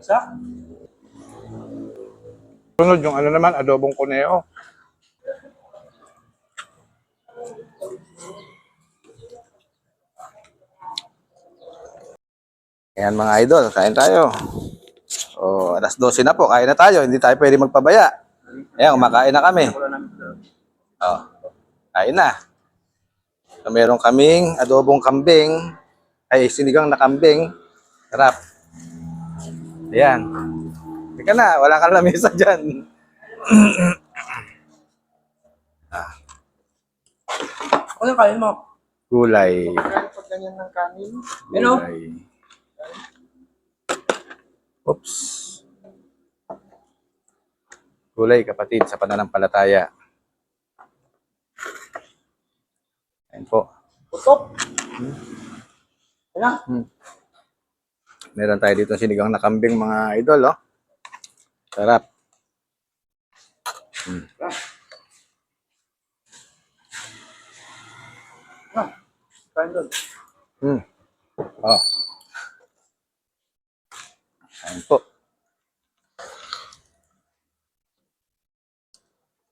Isa? Sunod yung ano naman, adobong kuneo. Ayan mga idol, kain tayo. O, alas 12 na po, kain na tayo. Hindi tayo pwede magpabaya. Ayan, kumakain na kami. O, kain na. So, meron kaming adobong kambing, ay sinigang na kambing. Sarap. Ayan. Teka na, wala kang lamesa dyan. Ano kain mo? Gulay. Pag ganyan ng kanin. Ano? Gulay. Oops. Gulay, kapatid, sa pananampalataya. Ayan po. Putok. Ano? Hmm. Meron tayo dito sinigang na kambing mga idol, oh. Sarap. Hmm. Ah, kain doon. Hmm. Oh. Ayan po.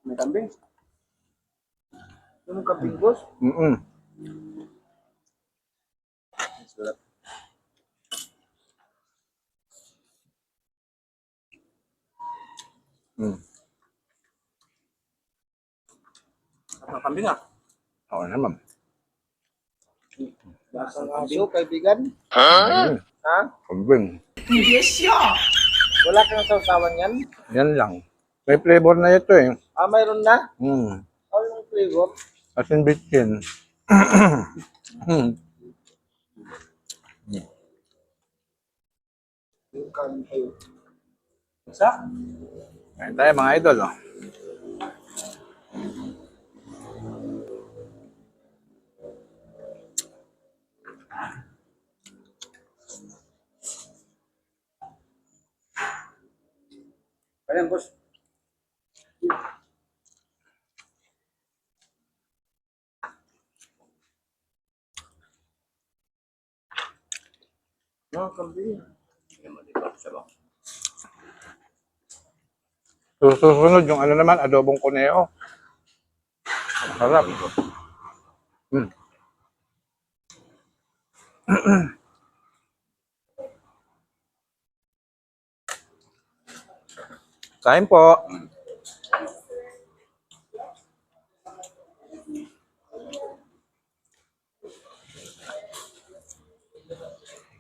May kambing. Yung kambing boss. Mm-mm. Sarap. Mm. Ang kambing ah. Oo naman. Lasang aso, kaibigan. Mm. Ha? Kambing. Wala kang sausawan yan? Yan lang. May flavor na ito eh. Ah, mayroon na? Mm. Ano yung flavor? Asin bitchin. mm. Yung kambing. Isa? Kain tayo mga idol. Oh. Ayan, boss. No, kambing. Susunod yung ano naman, adobong kuneo. Sarap. Mm. Kain po.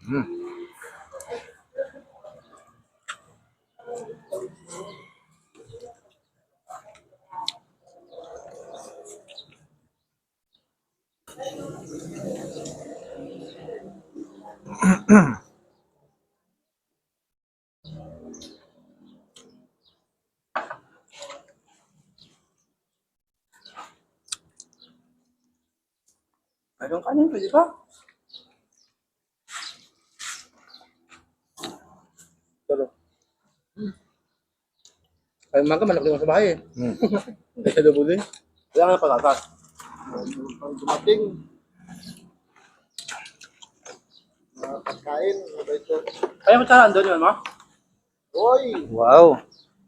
Mm. Mayroon kanin, pwede ba? Pero, ay umaga, manok din ako sa bahay eh. Mm. Din. Kaya nga patatas. Pag dumating, mga pagkain, ba ito? Kaya mo tsara doon yun, ma? Hoy! Wow.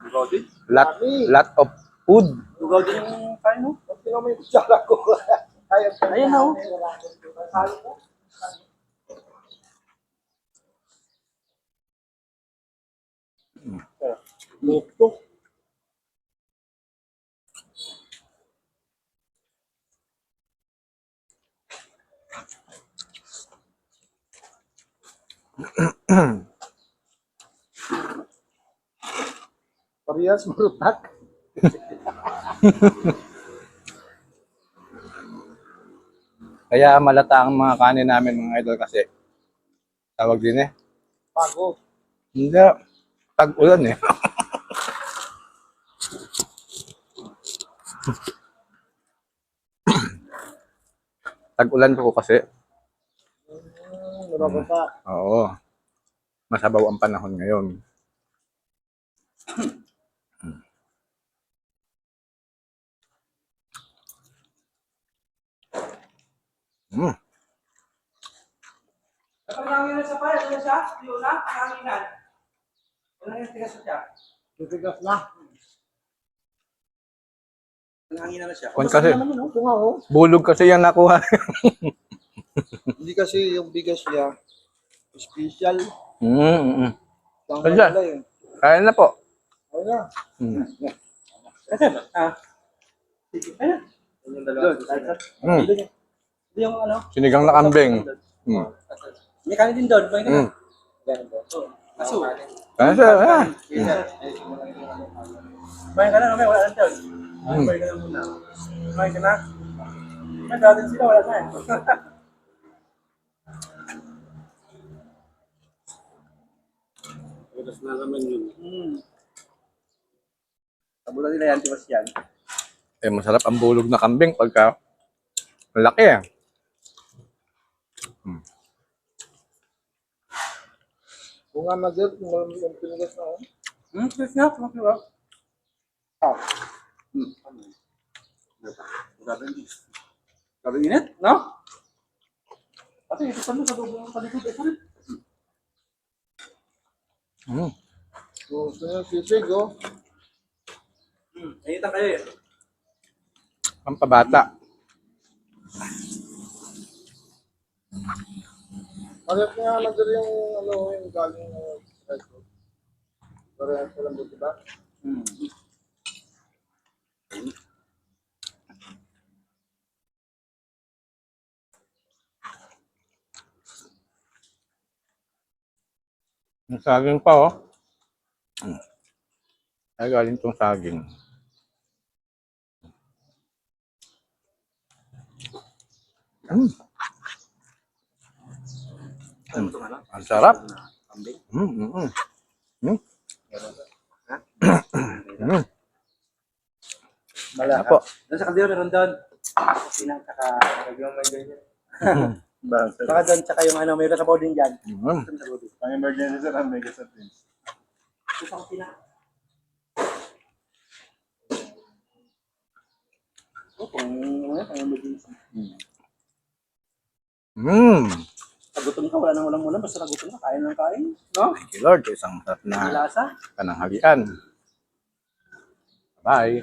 Lugaw din? Lot, lot of food. Lugaw din yung kain, no? Pag tingnan mo yung tsara ko. Kaya, Ayan na, oh. Lukto. Parehas marutak. Kaya malata ang mga kanin namin mga idol kasi tawag din eh. Pago. Hindi. Tag-ulan eh. Tag-ulan po kasi. Hmm, nababasa. Oo. Masabaw ang panahon ngayon. Mm. Kapanganginan sa pala, ano siya? Yun na, panganginan. Ano yung tigas na siya? Titigas na. Nangangina na siya. Kung kasi, nga oh. bulog kasi yan nakuha. Hindi kasi yung bigas niya, special. mm, mm, mm. Tama yun. Kaya na po. Ayun na. Mm. Ah. Yun yung dalawa. Mm. Hindi yung ano. Sinigang na kambing. Mm. May kanin din doon. May Mm. kanin. Aso. Kaya siya, ah. Kumain ka na, may wala lang doon. Mm. Kumain ka na muna. Kumain ka na. May datin sila, wala na eh. Bukas na naman yun. Hmm. Tabulan nila yan, tiwas yan. Eh, masarap ang bulog na kambing pagka malaki eh. Kung nga mag-get, yung yung pinigas na oh. Hmm, tiwas nga, tumak na ba? Ah. Hmm. Grabe yung Grabe yung init, no? Kasi ito sa dugo ng palikod, ito rin. Mm. So, gusto niyo sisig oh. Hmm, initan kayo eh. Ang pabata. Parehas nga mag yung ano, yung galing uh, resto. Parehas ka lang ba, diba? Hmm. Ang saging pa oh. Mm. Ay, galing tong saging. Mm. Ano? Ang sarap. Mm, mm, mm. Mm. Mm. Mala. Apo. Doon sa kaldero meron doon. Sinang tsaka yung may ganyan. Baka doon tsaka yung ano, mayroon sa boarding dyan. Mm. Sa boarding. Ang emergency sir, ang mega sa pins. Doon sa kusina. Oh, ano, kung emergency. Mm. Nagutom ka, wala nang walang ulam, basta nagutom ka, kain ng kain. No? Thank you Lord. Isang sarap na lasa. pananghalian. Bye.